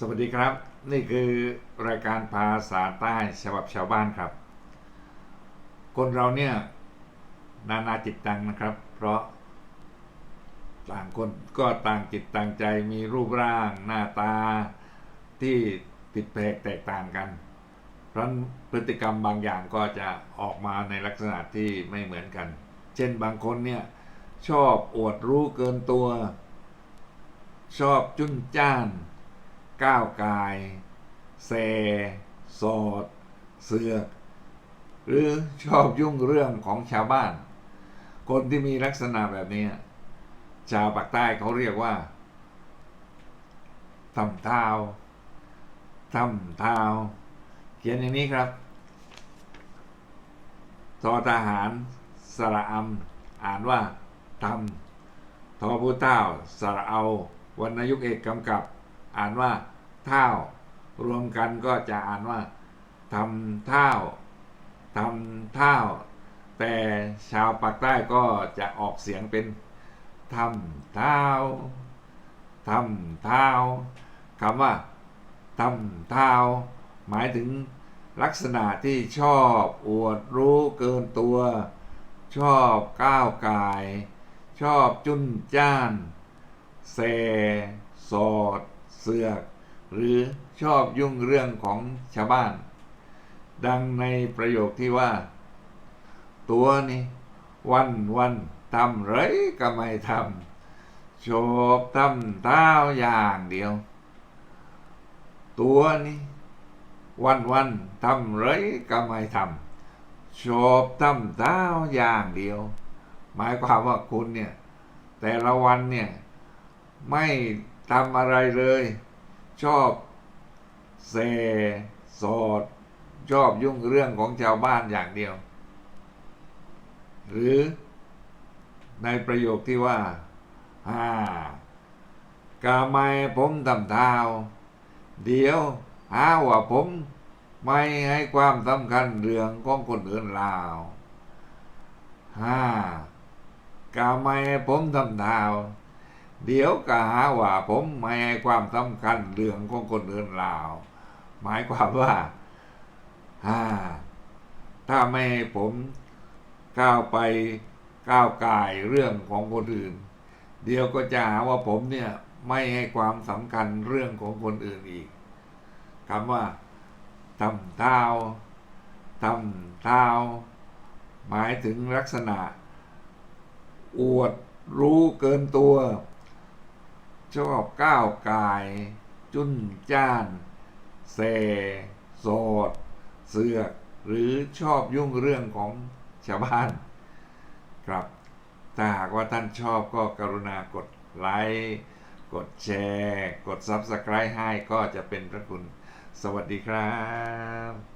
สวัสดีครับ นี่คือรายการภาษาใต้ฉบับชาวบ้านครับ คนเราเนี่ย นานาจิตตังนะครับ เพราะ ต่างคนก็ต่างจิตต่างใจมีรูปร่างหน้าตาที่ผิดแปลกแตกต่างกันเพราะนั้นพฤติกรรมบางอย่างก็จะออกมาในลักษณะที่ไม่เหมือนกัน เช่นบางคนเนี่ย ชอบอวดรู้เกินตัว ชอบจุนจ้าน ก้าวกายแซสอดเสือก หรือชอบยุ่งเรื่องของชาวบ้าน คนที่มีลักษณะแบบนี้ ชาวปากใต้เขาเรียกว่าทำเท้าทำเท้าเขียนอย่างนี้ครับทอทหาร สระอำอ่านว่าทำทอผู้เต้า สระเอาวรรณยุกต์เอกกำกับ อ่านว่าเท่ารวมกันก็จะอ่านว่าทำเท่าทำเท่า แต่ชาวปากใต้ก็จะออกเสียงเป็นทำเท้าทำเท้าคำว่าทำเท้าหมายถึงลักษณะที่ชอบอวดรู้เกินตัว ชอบก้าวกาย ชอบจุนจ้านเซสอด เสือก หรือชอบยุ่งเรื่องของชาวบ้าน ดังในประโยคที่ว่า ตัวนี้วันวันทำไรก็ไม่ทำโชบทำเท้าอย่างเดียว ตัวนี้วันวันทำไรก็ไม่ทำโชบทำเท้าอย่างเดียว หมายความว่าคุณเนี่ย แต่ละวันเนี่ยไม่ ทำอะไรเลย ชอบเซสอด ชอบยุ่งเรื่องของชาวบ้านอย่างเดียว หรือในประโยคที่ว่าฮ่ากาไม่ผมทำเท้าเดี๋ยวหาว่าผมไม่ให้ความสำคัญเรื่องของคนอื่นลาวฮ่ากาไม่ผมทำเท้า เดี๋ยวก็หาว่าผมไม่ให้ความสำคัญเรื่องของคนอื่นลาว หมายความว่าถ้าไม่ให้ผมก้าวไปก้าวกายเรื่องของคนอื่น เดี๋ยวก็จะหาว่าผมเนี่ยไม่ให้ความสำคัญเรื่องของคนอื่นอีกคำว่าทำเท้าทำเท้าหมายถึงลักษณะ อวดรู้เกินตัว ชอบก้าวกาย จุนจ้าน เซโสด เสือก หรือชอบยุ่งเรื่องของชาวบ้าน ครับถ้าหากว่าท่านชอบก็กรุณากดไลค์กดแชร์ กด Subscribe ให้ก็จะเป็นพระคุณ สวัสดีครับ